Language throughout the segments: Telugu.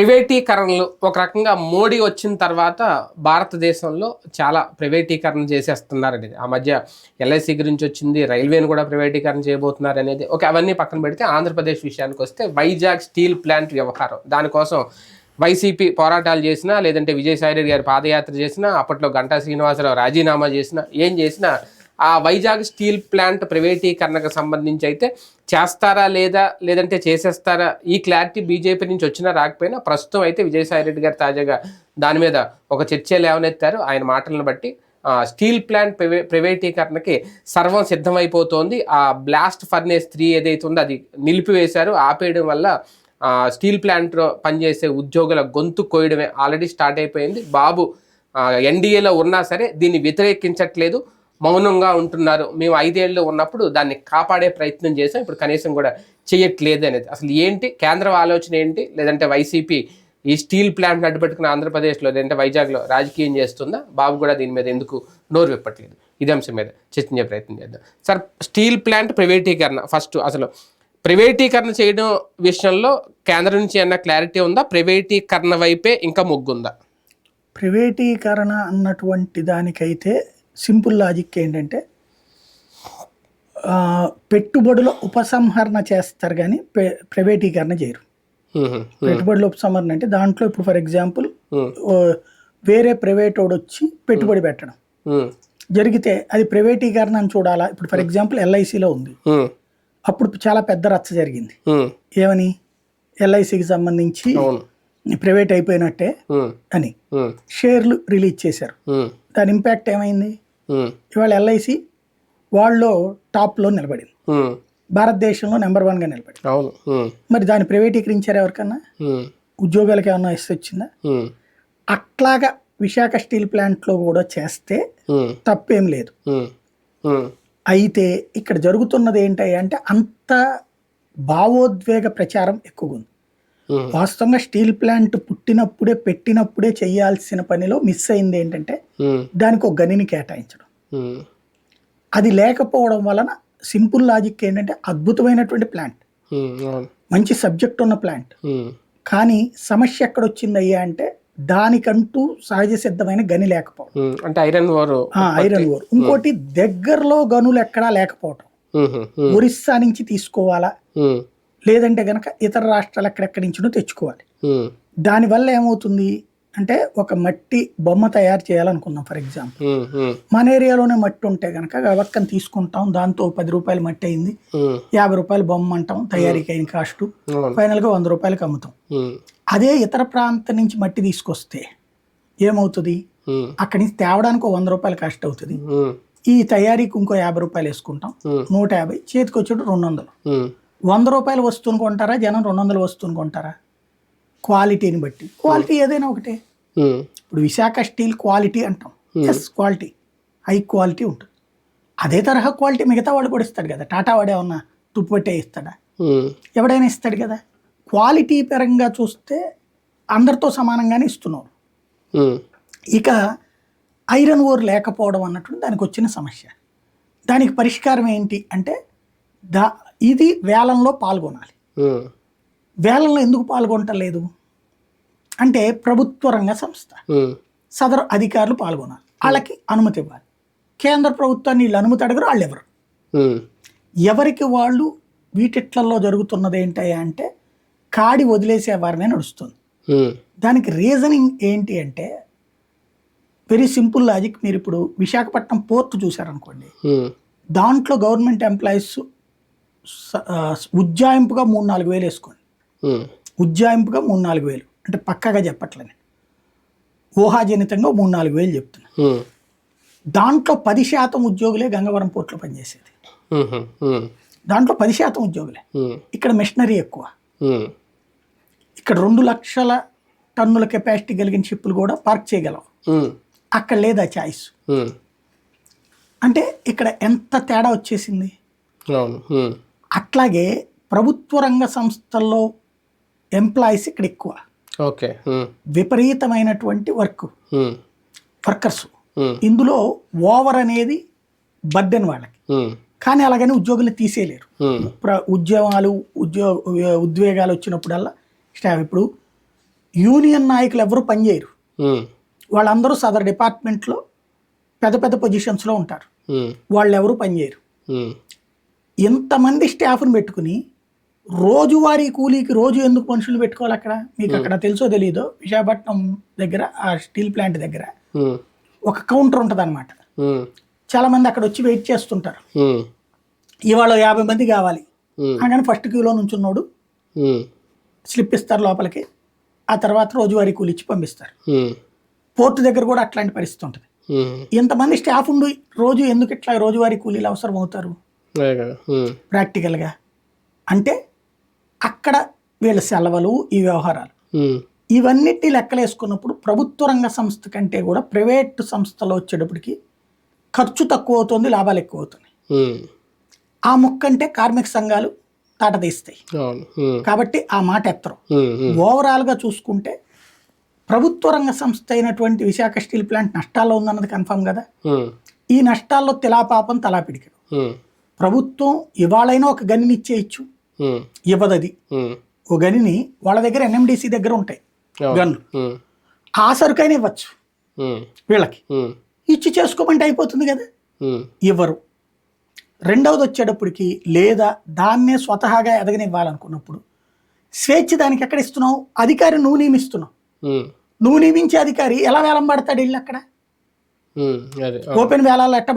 ప్రైవేటీకరణలు ఒక రకంగా మోడీ వచ్చిన తర్వాత భారతదేశంలో చాలా ప్రైవేటీకరణ చేసేస్తున్నారు అనేది ఆ మధ్య ఎల్ఐసి గురించి వచ్చింది రైల్వేని కూడా ప్రైవేటీకరణ చేయబోతున్నారు అనేది ఓకే అవన్నీ పక్కన పెడితే ఆంధ్రప్రదేశ్ విషయానికి వస్తే వైజాగ్ స్టీల్ ప్లాంట్ వ్యవహారం. దానికోసం వైసీపీ పోరాటాలు చేసినా లేదంటే విజయసాయిరెడ్డి గారి పాదయాత్ర చేసినా అప్పట్లో గంటా శ్రీనివాసరావు రాజీనామా చేసినా ఏం చేసినా ఆ వైజాగ్ స్టీల్ ప్లాంట్ ప్రైవేటీకరణకు సంబంధించి అయితే చేస్తారా లేదా లేదంటే చేసేస్తారా? ఈ క్లారిటీ బీజేపీ నుంచి వచ్చినా రాకపోయినా ప్రస్తుతం అయితే విజయసాయిరెడ్డి గారు తాజాగా దాని మీద ఒక చర్చ లేవనెత్తారు. ఆయన మాటలను బట్టి స్టీల్ ప్లాంట్ ప్రైవే ప్రైవేటీకరణకి సర్వం సిద్ధమైపోతోంది. ఆ బ్లాస్ట్ ఫర్నేస్ త్రీ ఏదైతే ఉందో అది నిలిపివేశారు. ఆపేయడం వల్ల స్టీల్ ప్లాంట్లో పనిచేసే ఉద్యోగుల గొంతు కోయడమే ఆల్రెడీ స్టార్ట్ అయిపోయింది. బాబు ఎన్డీఏలో ఉన్నా సరే దీన్ని వ్యతిరేకించట్లేదు. మౌనంగా ఉంటున్నారు. మేము ఐదేళ్ళు ఉన్నప్పుడు దాన్ని కాపాడే ప్రయత్నం చేసాం ఇప్పుడు కనీసం కూడా చేయట్లేదు అనేది. అసలు ఏంటి? కేంద్రం ఆలోచన ఏంటి? లేదంటే వైసీపీ ఈ స్టీల్ ప్లాంట్ నడిపెట్టుకున్న ఆంధ్రప్రదేశ్లో లేదంటే వైజాగ్లో రాజకీయం చేస్తుందా? బాబు కూడా దీని మీద ఎందుకు నోరు విప్పట్లేదు. ఇదే అంశం మీద చర్చించే ప్రయత్నం చేద్దాం. సార్ స్టీల్ ప్లాంట్ ప్రైవేటీకరణ ఫస్ట్ అసలు ప్రైవేటీకరణ చేయడం విషయంలో కేంద్రం నుంచి ఏమన్నా క్లారిటీ ఉందా? ప్రైవేటీకరణ వైపే ఇంకా మొగ్గుందా? ప్రైవేటీకరణ అన్నటువంటి దానికైతే సింపుల్ లాజిక్ ఏంటంటే పెట్టుబడుల ఉపసంహరణ చేస్తారు కానీ ప్ర- ప్రైవేటీకరణ చేయరు. పెట్టుబడుల ఉపసంహరణ అంటే దాంట్లో ఇప్పుడు ఫర్ ఎగ్జాంపుల్ వేరే ప్రైవేట్ వాడు వచ్చి పెట్టుబడి పెట్టడం. జరిగితే అది ప్రైవేటీకరణ అని చూడాలా? ఇప్పుడు ఫర్ ఎగ్జాంపుల్ ఎల్ఐసిలో ఉంది. అప్పుడు చాలా పెద్ద రచ్చ జరిగింది. ఏమని? ఎల్ఐసికి సంబంధించి ప్రైవేట్ అయిపోయినట్టే అని షేర్లు రిలీజ్ చేశారు. దాని ఇంపాక్ట్ ఏమైంది? ఇవాళ ఎల్ఐసి వాళ్ళు టాప్లో నిలబడింది. భారతదేశంలో నెంబర్ వన్గా నిలబడింది. అవును. మరి దాన్ని ప్రైవేటీకరించారు ఎవరికన్నా? ఉద్యోగాలకు ఏమన్నా ఇస్తే వచ్చిందా? అట్లాగా విశాఖ స్టీల్ ప్లాంట్లో కూడా చేస్తే తప్పేం లేదు. అయితే ఇక్కడ జరుగుతున్నది ఏంటి అంటే అంత భావోద్వేగ ప్రచారం ఎక్కువ ఉంది. వాస్తవంగా స్టీల్ ప్లాంట్ పుట్టినప్పుడే పెట్టినప్పుడే చేయాల్సిన పనిలో మిస్ అయింది ఏంటంటే దానికి ఒక గనిని కేటాయించడం. అది లేకపోవడం వలన సింపుల్ లాజిక్ ఏంటంటే అద్భుతమైనటువంటి ప్లాంట్. మంచి సబ్జెక్ట్ ఉన్న ప్లాంట్. కానీ సమస్య ఎక్కడొచ్చింది అయ్యా అంటే దానికంటూ సహజ సిద్ధమైన గని లేకపోవడం. అంటే ఐరన్ ఓర్ ఆ, ఐరన్ ఓర్ ఇంకోటి దగ్గరలో గనులు ఎక్కడా లేకపోవడం హ్మ్, ఒరిస్సా నుంచి తీసుకోవాలా? లేదంటే గనక ఇతర రాష్ట్రాలు ఎక్కడెక్కడి నుంచినో తెచ్చుకోవాలి. దానివల్ల ఏమవుతుంది అంటే ఒక మట్టి బొమ్మ తయారు చేయాలనుకున్నాం ఫర్ ఎగ్జాంపుల్. మన ఏరియాలోనే మట్టి ఉంటే కనుక గవక్కని తీసుకుంటాం దాంతో పది రూపాయలు మట్టి అయింది. యాభై రూపాయలు బొమ్మ అంటాం తయారీకి అయిన కాస్ట్. ఫైనల్గా వంద రూపాయలకి అమ్ముతాం. అదే ఇతర ప్రాంతం నుంచి మట్టి తీసుకొస్తే ఏమవుతుంది? అక్కడి నుంచి తేవడానికి వంద రూపాయలు కాస్ట్ అవుతుంది. ఈ తయారీకి ఇంకో యాభై రూపాయలు వేసుకుంటాం. నూట యాభై చేతికి వచ్చేటు రెండు వందలు. వంద రూపాయలు వస్తువుని కొంటారా? జనం రెండు వందలు వస్తువుని కొంటారా? క్వాలిటీని బట్టి. క్వాలిటీ ఏదైనా ఒకటే. హ్మ్, ఇప్పుడు విశాఖ స్టీల్ క్వాలిటీ అంటాం. Yes quality. హై క్వాలిటీ ఉంటుంది. అదే తరహా క్వాలిటీ మిగతా వాడు కూడా ఇస్తాడు కదా. టాటా వాడు ఏమన్నా తుప్పుపట్టే ఇస్తాడా? ఎవడైనా ఇస్తాడు కదా. క్వాలిటీ పరంగా చూస్తే అందరితో సమానంగానే ఇస్తున్నారు. ఇక ఐరన్ ఓర్ లేకపోవడం అన్నటువంటి దానికి వచ్చిన సమస్య. దానికి పరిష్కారం ఏంటి అంటే దా ఇది వేలంలో పాల్గొనాలి. వేలంలో ఎందుకు పాల్గొనటలేదు అంటే ప్రభుత్వ రంగ సంస్థ. సదరు అధికారులు పాల్గొనాలి. వాళ్ళకి అనుమతి ఇవ్వాలి. కేంద్ర ప్రభుత్వాన్ని వీళ్ళు అనుమతి అడగరు వాళ్ళు ఎవరు? ఎవరికి వాళ్ళు వీటిట్లలో జరుగుతున్నది ఏంటి అంటే కాడి వదిలేసే వారినే నడుస్తుంది. దానికి రీజనింగ్ ఏంటి అంటే వెరీ సింపుల్ లాజిక్ మీరు ఇప్పుడు విశాఖపట్నం పోర్ట్ చూసారనుకోండి దాంట్లో గవర్నమెంట్ ఎంప్లాయీస్ ఉజ్జాయింపుగా మూడు నాలుగు వేలు వేసుకోండి. ఉజ్జాయింపుగా మూడు నాలుగు వేలు. అంటే పక్కాగా చెప్పట్లేదు ఊహాజనితంగా మూడు నాలుగు వేలు చెప్తున్నా. దాంట్లో పది శాతం ఉద్యోగులే గంగవరం పోర్ట్లో పనిచేసేది. దాంట్లో పది శాతం ఉద్యోగులే. ఇక్కడ మిషనరీ ఎక్కువ. ఇక్కడ రెండు లక్షల టన్నుల కెపాసిటీ కలిగిన షిప్పులు కూడా పార్క్ చేయగలవు. హ్మ్, అక్కడ లేదా చాయిస్. అంటే ఇక్కడ ఎంత తేడా వచ్చేసింది? అట్లాగే ప్రభుత్వ రంగ సంస్థల్లో ఎంప్లాయీస్ ఇక్కడ ఎక్కువ ఓకే విపరీతమైనటువంటి వర్క్. వర్కర్స్. ఇందులో ఓవర్ అనేది బర్డెన్ వాళ్ళకి. కానీ అలాగని ఉద్యోగులు తీసేయలేరు. ఉద్యోగాలు ఉద్యోగ ఉద్వేగాలు వచ్చినప్పుడల్లా స్టాఫ్ ఇప్పుడు యూనియన్ నాయకులు ఎవరు పనిచేయరు వాళ్ళందరూ సదర్ డిపార్ట్మెంట్లో పెద్ద పెద్ద పొజిషన్స్లో ఉంటారు. వాళ్ళు ఎవరు పనిచేయరు ఇంతమంది స్టాఫ్ని పెట్టుకుని రోజువారీ కూలీకి రోజు ఎందుకు మనుషులు పెట్టుకోవాలి అక్కడ? మీకు అక్కడ తెలుసో తెలియదో విశాఖపట్నం దగ్గర ఆ స్టీల్ ప్లాంట్ దగ్గర ఒక కౌంటర్ ఉంటుంది అనమాట చాలా మంది అక్కడ వచ్చి వెయిట్ చేస్తుంటారు. ఇవాళ యాభై మంది కావాలి. అనగానే ఫస్ట్ క్యూలో నుంచున్నాడు స్లిప్ ఇస్తారు లోపలికి. ఆ తర్వాత రోజువారీ కూలి ఇచ్చి పంపిస్తారు. పోర్టు దగ్గర కూడా అట్లాంటి పరిస్థితి ఉంటుంది. ఇంతమంది స్టాఫ్ ఉండి రోజు ఎందుకు ఇట్లా రోజువారీ కూలీలు అవసరం అవుతారు ప్రాక్టికల్గా. అంటే అక్కడ వీళ్ళ సెలవులు ఈ వ్యవహారాలు. ఇవన్నిటి లెక్కలేసుకున్నప్పుడు ప్రభుత్వ రంగ సంస్థ కంటే కూడా ప్రైవేట్ సంస్థలో వచ్చేటప్పటికి ఖర్చు తక్కువ అవుతుంది లాభాలు ఎక్కువ అవుతున్నాయి ఆ ముక్కంటే కార్మిక సంఘాలు ఉమ్, కాబట్టి ఆ మాట ఎత్తరు. ఓవరాల్గా చూసుకుంటే ప్రభుత్వ రంగ సంస్థ అయినటువంటి విశాఖ స్టీల్ ప్లాంట్ నష్టాల్లో ఉందన్నది కన్ఫర్మ్ కదా? ఈ నష్టాల్లో తిలాపాపం తలాపిడికడు ప్రభుత్వం ఇవాళైనా ఒక గనిని ఇచ్చేయచ్చు. ఇవ్వదది. ఓ గనిని వాళ్ళ దగ్గర ఎన్ఎండిసి దగ్గర ఉంటాయి. గన్లు. ఆ సరుకైనా ఇవ్వచ్చు. వీళ్ళకి. ఇచ్చి చేసుకోమంటే అయిపోతుంది కదా. ఇవ్వరు. రెండవది వచ్చేటప్పటికి లేదా దాన్నే స్వతహాగా ఎదగనివ్వాలనుకున్నప్పుడు స్వేచ్ఛ దానికి ఎక్కడ ఇస్తున్నావు? అధికారి నువ్వు నియమిస్తున్నావు. నువ్వు నియమించే అధికారి ఎలా వేలం పడతాడు వెళ్ళి అక్కడ. ఓపెన్ వేలాలు ఎట్ట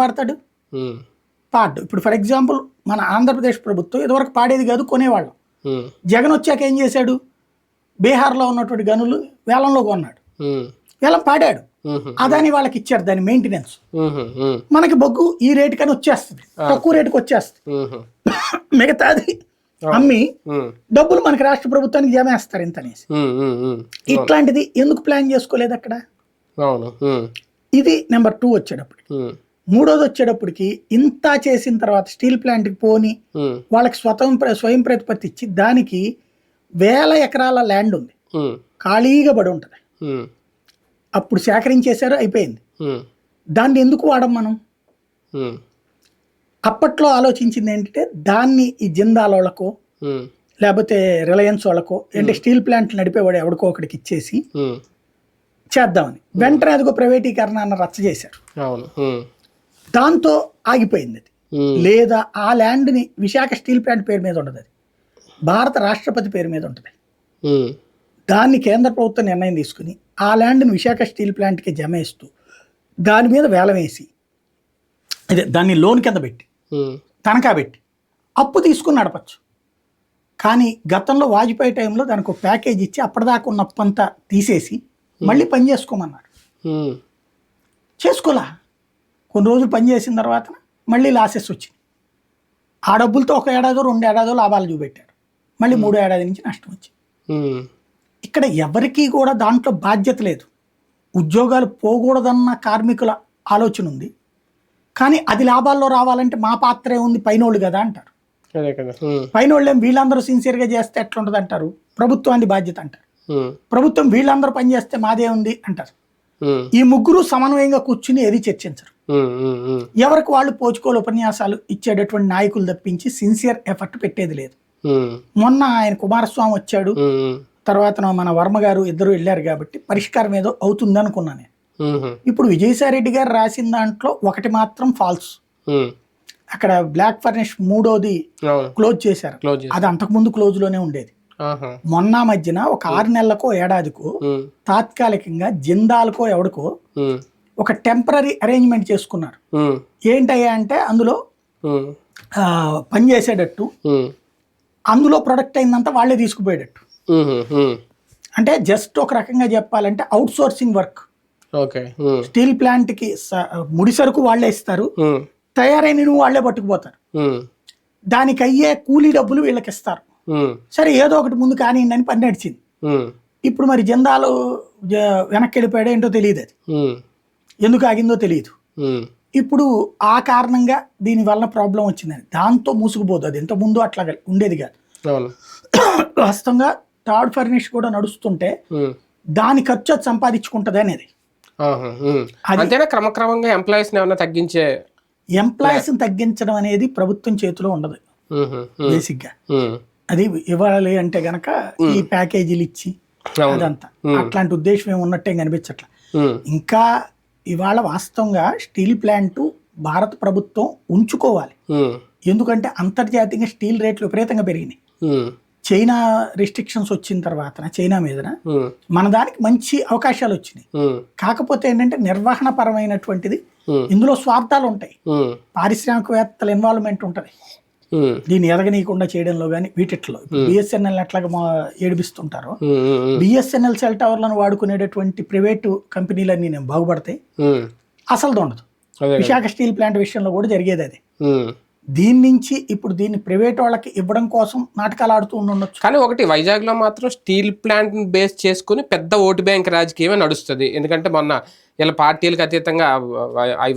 పాడు. ఇప్పుడు ఫర్ ఎగ్జాంపుల్ మన ఆంధ్రప్రదేశ్ ప్రభుత్వం ఇదివరకు పాడేది కాదు కొనేవాళ్ళం. ఉమ్, జగన్ వచ్చాక ఏం చేశాడు? బీహార్లో ఉన్నటువంటి గనులు వేలంలో కొన్నాడు. ఉమ్, వేలం పాడాడు. ఉమ్, అదాని వాళ్ళకి ఇచ్చారు దాని మెయింటెనెన్స్ మనకి బొగ్గు ఈ రేటుకని వచ్చేస్తుంది. తక్కువ రేటుకి వచ్చేస్తుంది. మిగతాది అమ్మి ఉమ్, డబ్బులు మనకి రాష్ట్ర ప్రభుత్వానికి జమ వేస్తారు ఇంత అనేసి ఇట్లాంటిది ఎందుకు ప్లాన్ చేసుకోలేదు అక్కడ? ఇది నెంబర్ టూ వచ్చేటప్పటికి. ఉమ్, మూడోది వచ్చేటప్పటికి ఇంత చేసిన తర్వాత స్టీల్ ప్లాంట్కి పోని వాళ్ళకి స్వతంత్ర స్వయం ప్రతిపత్తి ఇచ్చి దానికి వేల ఎకరాల ల్యాండ్ ఉంది. ఖాళీగా పడి ఉంటుంది. అప్పుడు సేకరించేశారు అయిపోయింది. దాన్ని ఎందుకు వాడం మనం? అప్పట్లో ఆలోచించింది ఏంటంటే దాన్ని ఈ జిందాల్ వాళ్ళకో లేకపోతే రిలయన్స్ వాళ్ళకో అంటే స్టీల్ ప్లాంట్లు నడిపేవాడు ఎవడికో ఒకడికి ఇచ్చేసి చేద్దామని. వెంటనే అదిగో ప్రైవేటీకరణ అన్న రచ్చ చేశారు. దాంతో ఆగిపోయింది అది. లేదా ఆ ల్యాండ్ని విశాఖ స్టీల్ ప్లాంట్ పేరు మీద ఉండదు అది. భారత రాష్ట్రపతి పేరు మీద ఉంటుంది. దాన్ని కేంద్ర ప్రభుత్వం నిర్ణయం తీసుకుని ఆ ల్యాండ్ని విశాఖ స్టీల్ ప్లాంట్కి జమేస్తూ దాని మీద వేలం వేసి అదే దాన్ని లోన్ కింద పెట్టి తనఖా పెట్టి అప్పు తీసుకుని నడపచ్చు. కానీ గతంలో వాజ్పేయి టైంలో దానికి ఒక ప్యాకేజ్ ఇచ్చి అప్పటిదాకా ఉన్న అప్పు అంతా తీసేసి మళ్ళీ పని చేసుకోమన్నారు. చేసుకోలా? కొన్ని రోజులు పని చేసిన తర్వాత మళ్ళీ లాసెస్ వచ్చింది ఆ డబ్బులతో ఒక ఏడాదో రెండు ఏడాదో లాభాలు చూపెట్టారు. మళ్ళీ మూడో ఏడాది నుంచి నష్టం వచ్చింది. ఉమ్, ఇక్కడ ఎవరికీ కూడా దాంట్లో బాధ్యత లేదు. ఉద్యోగాలు పోకూడదన్న కార్మికుల ఆలోచన ఉంది. కానీ అది లాభాల్లో రావాలంటే మా పాత్రే ఉంది పైనోళ్ళు కదా అంటారు. ఉమ్, పైనోళ్ళు ఏం వీళ్ళందరూ సిన్సియర్గా చేస్తే ఎట్లుంటుంది అంటారు ప్రభుత్వాన్ని బాధ్యత అంటారు. ప్రభుత్వం వీళ్ళందరూ పని చేస్తే మాదే ఉంది అంటారు. ఈ ముగ్గురు సమన్వయంగా కూర్చుని ఏది చర్చించరు. ఎవరికి వాళ్ళు పోచుకోలు ఉపన్యాసాలు ఇచ్చేటటువంటి నాయకులు తప్పించి సిన్సియర్ ఎఫర్ట్ పెట్టేది లేదు. మొన్న ఆయన కుమారస్వామి వచ్చాడు. తర్వాత మన వర్మ గారు ఇద్దరు వెళ్ళారు కాబట్టి పరిష్కారం ఏదో అవుతుంది అనుకున్నాను నేను. ఇప్పుడు విజయసాయిరెడ్డి గారు రాసిన దాంట్లో ఒకటి మాత్రం ఫాల్స్ అక్కడ బ్లాక్ ఫర్నిష్ మూడోది క్లోజ్ చేశారు. అది అంతకుముందు క్లోజ్లోనే ఉండేది. మొన్న మధ్యన ఒక ఆరు నెలలకో ఏడాదికో తాత్కాలికంగా జిందాల్కో ఎవడికో ఒక టెంపరీ అరేంజ్మెంట్ చేసుకున్నారు. ఏంటయ్యా అంటే అందులో పని చేసేటట్టు అందులో ప్రొడక్ట్ అయిందంతా వాళ్ళే తీసుకుపోయేటట్టు. అంటే జస్ట్ ఒక రకంగా చెప్పాలంటే outsourcing work okay steel ప్లాంట్కి స- ముడి సరుకు వాళ్ళే ఇస్తారు. తయారైన నువ్వు వాళ్ళే పట్టుకుపోతారు. దానికి అయ్యే కూలీ డబ్బులు వీళ్ళకి ఇస్తారు సరే ఏదో ఒకటి ముందు కానివ్వండి అని పని నడిచింది. ఇప్పుడు మరి జందాలు వెనక్కి వెళ్ళిపోయాడో ఏంటో తెలియదు అది. ఎందుకు ఆగిందో తెలియదు. ఇప్పుడు ఆ కారణంగా దీని వల్ల ప్రాబ్లం వచ్చిందని దాంతో మూసుకుపోదు. అది ఇంత ముందు అట్లా ఉండేది కాదు. వాస్తవంగా థర్డ్ ఫర్నిష్ కూడా నడుస్తుంటే దాని ఖర్చు అది సంపాదించుకుంటది అనేది. అంతేనా? క్రమక్రమంగా ఎంప్లాయీస్ తగ్గించే ఎంప్లాయీస్ని తగ్గించడం అనేది ప్రభుత్వం చేతిలో ఉండదు. బేసిక్గా ఉమ్, అది ఇవ్వాలి అంటే గనక ఈ ప్యాకేజీలు ఇచ్చి అదంతా. అట్లాంటి ఉద్దేశం ఏమి ఉన్నట్టే కనిపించట్ల. ఇంకా ఇవాళ వాస్తవంగా స్టీల్ ప్లాంట్ భారత ప్రభుత్వం ఉంచుకోవాలి. ఎందుకంటే అంతర్జాతీయంగా స్టీల్ రేట్లు విపరీతంగా పెరిగినాయి. చైనా రిస్ట్రిక్షన్స్ వచ్చిన తర్వాత చైనా మీదన మన దానికి మంచి అవకాశాలు వచ్చినాయి. కాకపోతే ఏంటంటే నిర్వహణ పరమైనటువంటిది ఇందులో స్వార్థాలు ఉంటాయి. పారిశ్రామికవేత్తల ఇన్వాల్వ్మెంట్ ఉంటుంది. దీన్ని ఎదగనీయకుండా చేయడంలో కానీ వీటిట్లో బిఎస్ఎన్ఎల్ ఎట్లాగా మా ఏడిపిస్తుంటారో బిఎస్ఎన్ఎల్ సెల్ టవర్లను వాడుకునేటటువంటి ప్రైవేటు కంపెనీలన్నీ నేను బాగుపడతాయి అసలు ఉండదు. విశాఖ స్టీల్ ప్లాంట్ విషయంలో కూడా జరిగేది అది. దీని నుంచి ఇప్పుడు దీన్ని ప్రైవేట్ వాళ్ళకి ఇవ్వడం కోసం నాటకాలు ఆడుతూ ఉండొచ్చు. కానీ ఒకటి వైజాగ్లో మాత్రం స్టీల్ ప్లాంట్ బేస్ చేసుకుని పెద్ద ఓటు బ్యాంక్ రాజకీయమే నడుస్తుంది. ఎందుకంటే మొన్న ఇలా పార్టీలకు అతీతంగా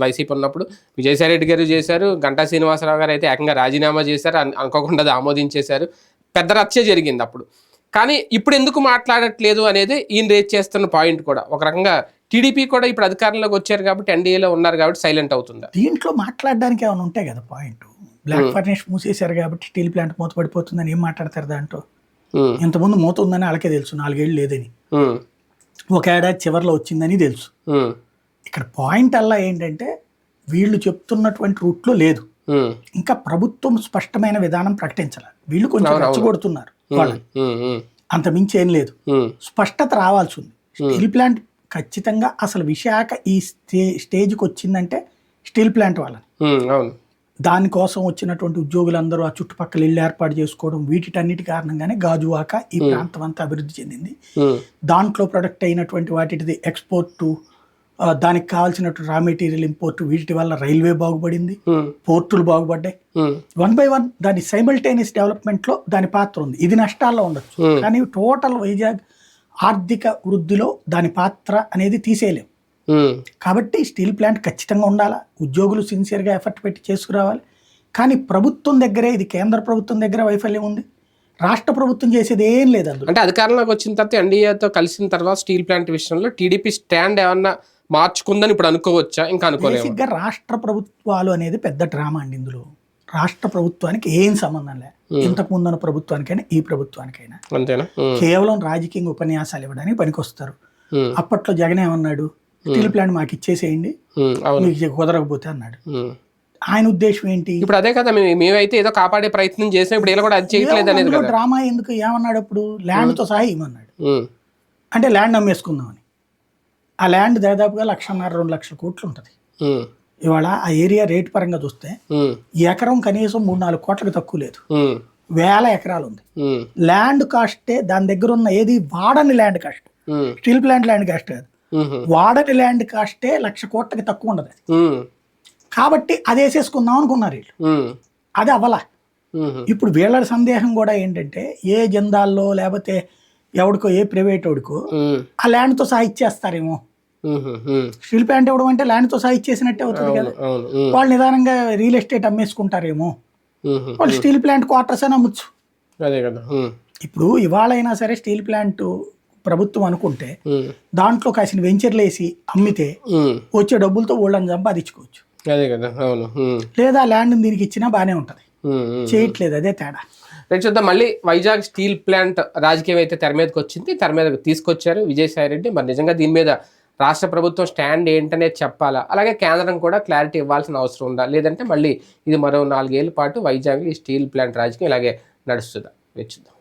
వైసీపీ ఉన్నప్పుడు విజయసాయి రెడ్డి గారు చేశారు గంటా శ్రీనివాసరావు గారు అయితే ఏకంగా రాజీనామా చేశారు అన్- అనుకోకుండా ఆమోదించేశారు. పెద్ద రచ్చ జరిగింది అప్పుడు. కానీ ఇప్పుడు ఎందుకు మాట్లాడట్లేదు అనేది ఈయన రేట్ చేస్తున్న పాయింట్ కూడా. ఒక రకంగా టీడీపీ కూడా ఇప్పుడు అధికారంలోకి వచ్చారు కాబట్టి ఎన్డీఏలో ఉన్నారు కాబట్టి సైలెంట్ అవుతుందా? దీంట్లో మాట్లాడడానికి ఏమైనా ఉంటాయి కదా పాయింట్? బ్లాక్ ఫర్నిష్ మూసేశారు కాబట్టి స్టీల్ ప్లాంట్ మూతపడిపోతుందని ఏం మాట్లాడతారు దాంట్లో? ఇంతకుముందు మూత ఉందని వాళ్ళకే తెలుసు నాలుగేళ్ళు లేదని. ఒక ఏడాది చివరిలో వచ్చిందని తెలుసు. ఇక్కడ పాయింట్ అల్లా ఏంటంటే వీళ్ళు చెప్తున్నటువంటి రూట్లో లేదు. ఇంకా ప్రభుత్వం స్పష్టమైన విధానం ప్రకటించాలి. వీళ్ళు కొంచెం రెచ్చగొడుతున్నారు వాళ్ళు అంత మించి ఏం లేదు. స్పష్టత రావాల్సి ఉంది. స్టీల్ ప్లాంట్ ఖచ్చితంగా అసలు విశాఖ ఈ స్టే స్టేజ్కి వచ్చిందంటే స్టీల్ ప్లాంట్ వాళ్ళని. దానికోసం వచ్చినటువంటి ఉద్యోగులందరూ ఆ చుట్టుపక్కల ఇల్లు ఏర్పాటు చేసుకోవడం వీటిటన్నిటి కారణంగానే గాజువాక ఈ ప్రాంతం అంతా అభివృద్ధి చెందింది. దాంట్లో ప్రొడక్ట్ అయినటువంటి వాటిది ఎక్స్పోర్ట్ దానికి కావాల్సినటువంటి రా మెటీరియల్ ఇంపోర్ట్ వీటి వల్ల రైల్వే బాగుపడింది పోర్టులు బాగుపడ్డాయి. వన్ బై వన్ దాని సైమల్టేనియస్ డెవలప్మెంట్లో దాని పాత్ర ఉంది. ఇది నష్టాల్లో ఉండొచ్చు. కానీ టోటల్ వైజాగ్ ఆర్థిక వృద్ధిలో దాని పాత్ర అనేది తీసేయలేం. ఉమ్, కాబట్టి స్టీల్ ప్లాంట్ ఖచ్చితంగా ఉండాలా? ఉద్యోగులు సిన్సియర్గా ఎఫర్ట్ పెట్టి చేసుకురావాలి. కానీ ప్రభుత్వం దగ్గరే ఇది కేంద్ర ప్రభుత్వం దగ్గర వైఫల్యం ఉంది. రాష్ట్ర ప్రభుత్వం చేసేది ఏం లేదు అందులో. అంటే అధికారంలోకి వచ్చిన తర్వాత ఎన్డీఏతో కలిసిన తర్వాత స్టీల్ ప్లాంట్ విషయంలో టీడీపీ స్టాండ్ ఏమన్నా మార్చుకుందని ఇప్పుడు అనుకోవచ్చా? ఇంకా బేసిక్గా రాష్ట్ర ప్రభుత్వాలు అనేది పెద్ద డ్రామా అండి ఇందులో. రాష్ట్ర ప్రభుత్వానికి ఏం సంబంధం లేదు ఇంతకు ముందున్న ప్రభుత్వానికైనా ఈ ప్రభుత్వానికైనా. అంతేనా? ఉమ్, కేవలం రాజకీయ ఉపన్యాసాలు ఇవ్వడానికి పనికొస్తారు. అప్పట్లో జగన్ ఏమన్నాడు? స్టీల్ ప్లాంట్ మాకు ఇచ్చేసేయండి. మీకు కుదరకపోతే అన్నాడు. ఆయన ఉద్దేశం ఏంటి? ఇప్పుడు అదే కదా మేము మేమైతే ఏదో కాపాడే ప్రయత్నం చేసాం ఇప్పుడు ఇలా కూడా అది చేయట్లేదు అనేది డ్రామా ఎందుకు? ఏమన్నాడు అప్పుడు? ల్యాండ్తో సహా ఉమ్, అంటే ల్యాండ్ అమ్మేసుకుందామని ఆ ల్యాండ్ దాదాపుగా లక్షన్నర రెండు లక్షల కోట్లు ఉంటుంది. ఇవాళ ఆ ఏరియా రేట్ పరంగా చూస్తే ఎకరం కనీసం మూడు నాలుగు కోట్లకు తక్కువ లేదు. వేల ఎకరాలు ఉంది. ల్యాండ్ కాస్టే దాని దగ్గర ఉన్న ఏది వాడని land cost. Steel plant land cost కాదు. వాడని ల్యాండ్ కాస్టే లక్ష కోట్లకి తక్కువ ఉండదు అది. కాబట్టి అది వేసేసుకుందాం అనుకున్నారు వీళ్ళు. అది అవ్వలా. ఇప్పుడు వీళ్ళ సందేహం కూడా ఏంటంటే ఏ జందాల్లో లేకపోతే ఎవడికో ఏ ప్రైవేట్ వాడికో ఆ ల్యాండ్తో సహా ఇచ్చేస్తారేమో స్టీల్ ప్లాంట్ ఇవ్వడం అంటే ల్యాండ్తో సహా ఇచ్చేసినట్టే అవుతుంది కదా. వాళ్ళు నిదానంగా రియల్ ఎస్టేట్ అమ్మేసుకుంటారేమో. వాళ్ళు స్టీల్ ప్లాంట్ క్వార్టర్స్ అని అమ్మచ్చు. అదే కదా ఉమ్, ఇప్పుడు ఇవాళైనా సరే స్టీల్ ప్లాంట్ ప్రభుత్వం అనుకుంటే దాంట్లో కాసిన వెంచర్లు వేసి అమ్మితే వచ్చే డబ్బులతో వాళ్ళని సంపాదించుకోవచ్చు. అదే కదా అవును. లేదా ల్యాండ్ దీనికి ఇచ్చినా బాగానే ఉంటుంది. చేయట్లేదు అదే తేడా. రేపు చూద్దాం. మళ్ళీ వైజాగ్ స్టీల్ ప్లాంట్ రాజకీయం అయితే తెర మీదకి వచ్చింది. తెర మీదకి తీసుకొచ్చారు విజయసాయి రెడ్డి. మరి నిజంగా దీని మీద రాష్ట్ర ప్రభుత్వం స్టాండ్ ఏంటనేది చెప్పాలా? అలాగే కేంద్రం కూడా క్లారిటీ ఇవ్వాల్సిన అవసరం ఉందా? లేదంటే మళ్ళీ ఇది మరో నాలుగేళ్ళ పాటు వైజాగ్లో ఈ స్టీల్ ప్లాంట్ రాజకీయం ఇలాగే నడుస్తుందా? వెచ్చుద్దాం